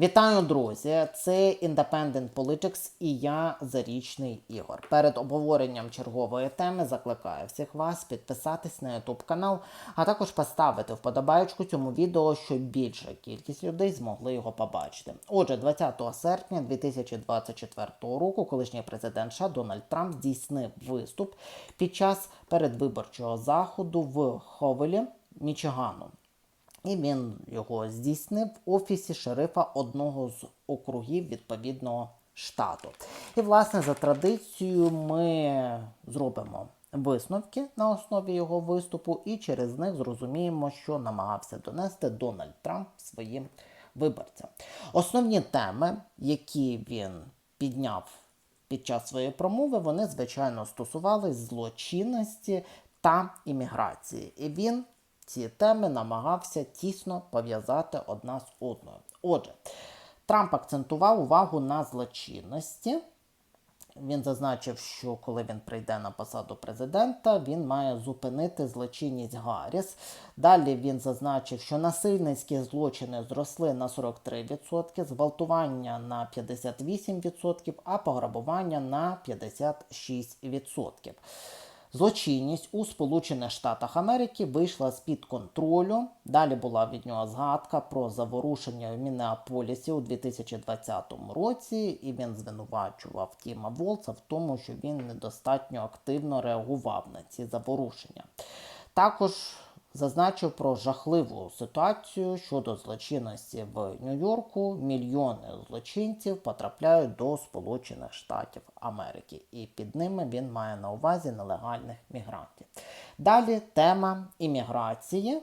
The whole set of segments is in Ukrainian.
Вітаю, друзі! Це Independent Politics і я Зарічний Ігор. Перед обговоренням чергової теми закликаю всіх вас підписатись на YouTube канал, а також поставити вподобайку цьому відео, щоб більша кількість людей змогли його побачити. Отже, 20 серпня 2024 року колишній президент США Дональд Трамп здійснив виступ під час передвиборчого заходу в Ховелі, Мічигану. І він його здійснив в офісі шерифа одного з округів відповідного штату. І, власне, за традицією ми зробимо висновки на основі його виступу, і через них зрозуміємо, що намагався донести Дональд Трамп своїм виборцям. Основні теми, які він підняв під час своєї промови, вони, звичайно, стосувались злочинності та імміграції. І він ці теми намагався тісно пов'язати одна з одною. Отже, Трамп акцентував увагу на злочинності. Він зазначив, що коли він прийде на посаду президента, він має зупинити злочинність Гарріс. Далі він зазначив, що насильницькі злочини зросли на 43%, зґвалтування на 58%, а пограбування на 56%. Злочинність у Сполучених Штатах Америки вийшла з-під контролю. Далі була від нього згадка про заворушення в Мінеаполісі у 2020 році, і він звинувачував Тіма Волца в тому, що він недостатньо активно реагував на ці заворушення. Також зазначив про жахливу ситуацію щодо злочинності в Нью-Йорку. Мільйони злочинців потрапляють до Сполучених Штатів Америки, і під ними він має на увазі нелегальних мігрантів. Далі тема імміграції.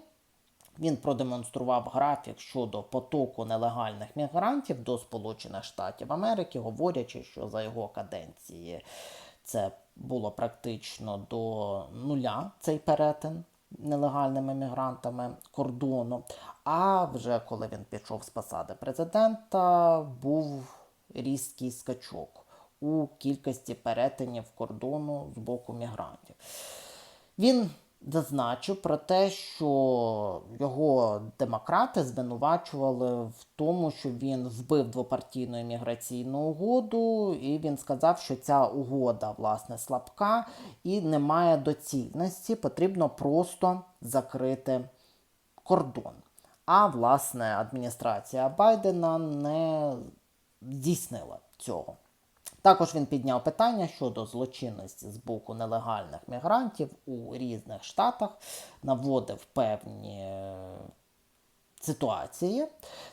Він продемонстрував графік щодо потоку нелегальних мігрантів до Сполучених Штатів Америки, говорячи, що за його каденції це було практично до нуля цей перетин нелегальними мігрантами кордону. А вже коли він пішов з посади президента, був різкий скачок у кількості перетинів кордону з боку мігрантів. Він зазначив про те, що його демократи звинувачували в тому, що він вбив двопартійну імміграційну угоду, і він сказав, що ця угода власне слабка і не має доцільності. Потрібно просто закрити кордон. А власне адміністрація Байдена не здійснила цього. Також він підняв питання щодо злочинності з боку нелегальних мігрантів у різних штатах, наводив певні е, ситуації.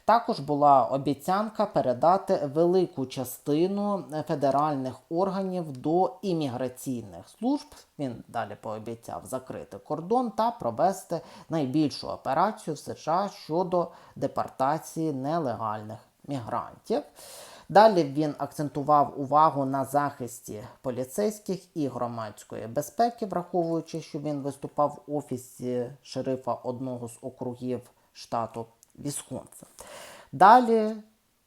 Також була обіцянка передати велику частину федеральних органів до імміграційних служб. Він далі пообіцяв закрити кордон та провести найбільшу операцію в США щодо депортації нелегальних мігрантів. Далі він акцентував увагу на захисті поліцейських і громадської безпеки, враховуючи, що він виступав в офісі шерифа одного з округів штату Вісконсин. Далі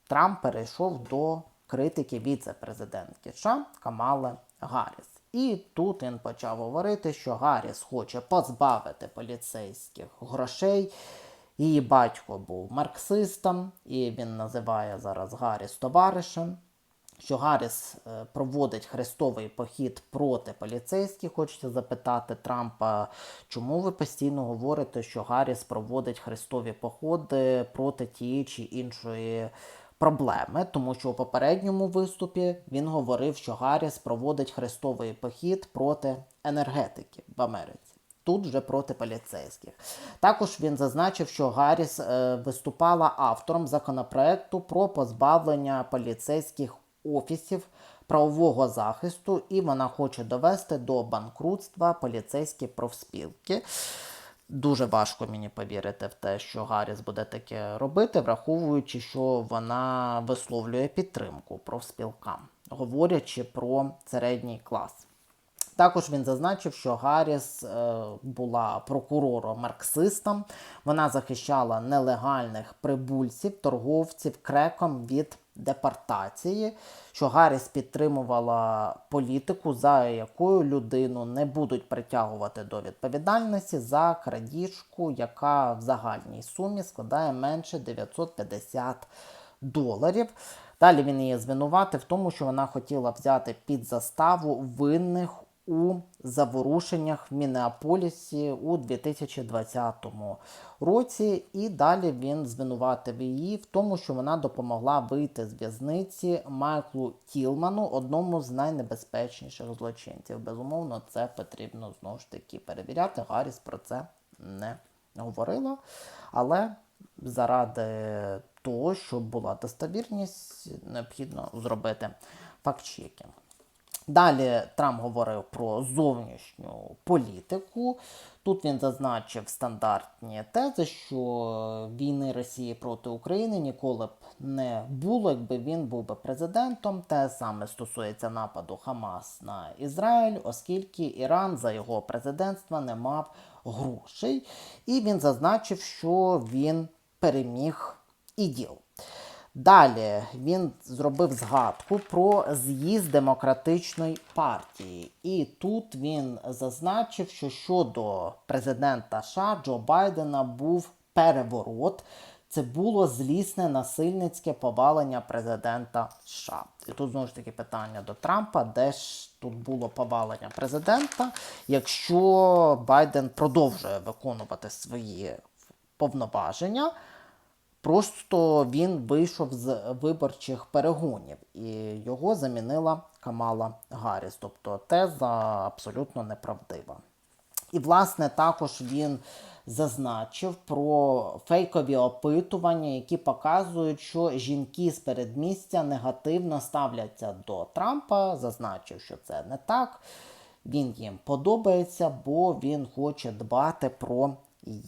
Трамп перейшов до критики віце-президентки США Камали Гарріс. І тут він почав говорити, що Гарріс хоче позбавити поліцейських грошей. Її батько був марксистом, і він називає зараз Гарріс товаришем. Що Гарріс е, проводить хрестовий похід проти поліцейських. Хочеться запитати Трампа, чому ви постійно говорите, що Гарріс проводить хрестові походи проти тієї чи іншої проблеми, тому що у попередньому виступі він говорив, що Гарріс проводить хрестовий похід проти енергетики в Америці тут вже проти поліцейських. Також він зазначив, що Гарріс е, виступала автором законопроекту про позбавлення поліцейських офісів правового захисту, і вона хоче довести до банкрутства поліцейські профспілки. Дуже важко мені повірити в те, що Гарріс буде таке робити, враховуючи, що вона висловлює підтримку профспілкам, говорячи про середній клас. Також він зазначив, що Гарріс е, була прокурором-марксистом. Вона захищала нелегальних прибульців, торговців креком від депортації. Що Гарріс підтримувала політику, за якою людину не будуть притягувати до відповідальності за крадіжку, яка в загальній сумі складає менше 950 доларів. Далі він її звинуватив в тому, що вона хотіла взяти під заставу винних у заворушеннях в Мінеаполісі у 2020 році. І далі він звинуватив її в тому, що вона допомогла вийти з в'язниці Майклу Тілману, одному з найнебезпечніших злочинців. Безумовно, це потрібно знову ж таки перевіряти. Гарріс про це не говорила. Але заради того, щоб була достовірність, необхідно зробити факт-чекінг. Далі Трамп говорив про зовнішню політику. Тут він зазначив стандартні тези, що війни Росії проти України ніколи б не було, якби він був би президентом. Те саме стосується нападу Хамас на Ізраїль, оскільки Іран за його президентства не мав грошей. І він зазначив, що він переміг іділ. Далі він зробив згадку про з'їзд демократичної партії. І тут він зазначив, що щодо президента США Джо Байдена був переворот. Це було злісне насильницьке повалення президента США. І тут знову ж таки питання до Трампа, де ж тут було повалення президента, якщо Байден продовжує виконувати свої повноваження. Просто він вийшов з виборчих перегонів і його замінила Камала Гарріс. Тобто теза абсолютно неправдива. І, власне, також він зазначив про фейкові опитування, які показують, що жінки з передмістя негативно ставляться до Трампа. Зазначив, що це не так. Він їм подобається, бо він хоче дбати про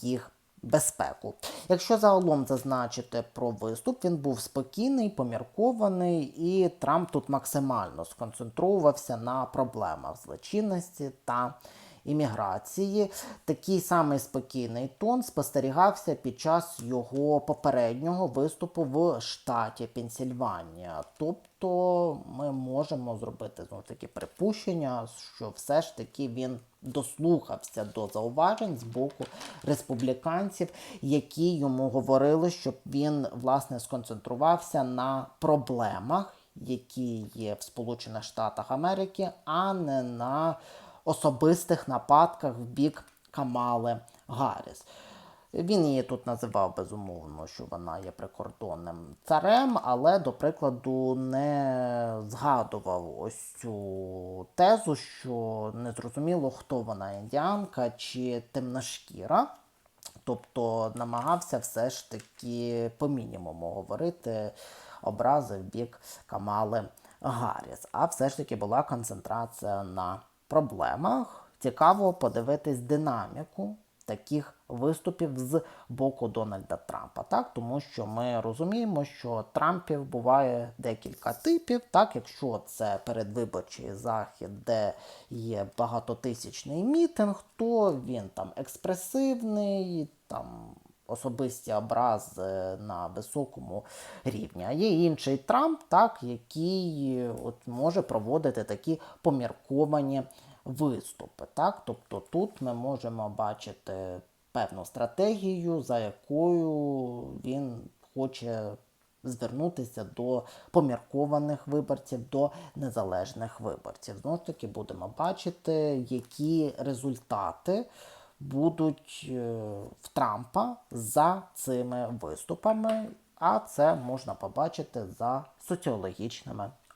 їх безпеку. Якщо загалом зазначити про виступ, він був спокійний, поміркований, і Трамп тут максимально сконцентрувався на проблемах злочинності та імміграції. Такий самий спокійний тон спостерігався під час його попереднього виступу в штаті Пенсільванія. Тобто ми можемо зробити знову таки припущення, що все ж таки він дослухався до зауважень з боку республіканців, які йому говорили, щоб він власне сконцентрувався на проблемах, які є в Сполучених Штатах Америки, а не на особистих нападках в бік Камали Гарріс. Він її тут називав безумовно, що вона є прикордонним царем, але, до прикладу, не згадував ось цю тезу, що незрозуміло, хто вона індіанка чи темношкіра. Тобто намагався все ж таки по мінімуму говорити образи в бік Камали Гарріс. А все ж таки була концентрація на проблемах. Цікаво подивитись динаміку таких виступів з боку Дональда Трампа, так тому що ми розуміємо, що Трампів буває декілька типів. Так, якщо це передвиборчий захід, де є багатотисячний мітинг, то він там експресивний, там. Особисті образи на високому рівні. А є інший Трамп, так, який от може проводити такі помірковані виступи. Так? Тобто тут ми можемо бачити певну стратегію, за якою він хоче звернутися до поміркованих виборців, до незалежних виборців. Знову ж таки, будемо бачити, які результати. Будуть е, в Трампа за цими виступами, а це можна побачити за соціологічними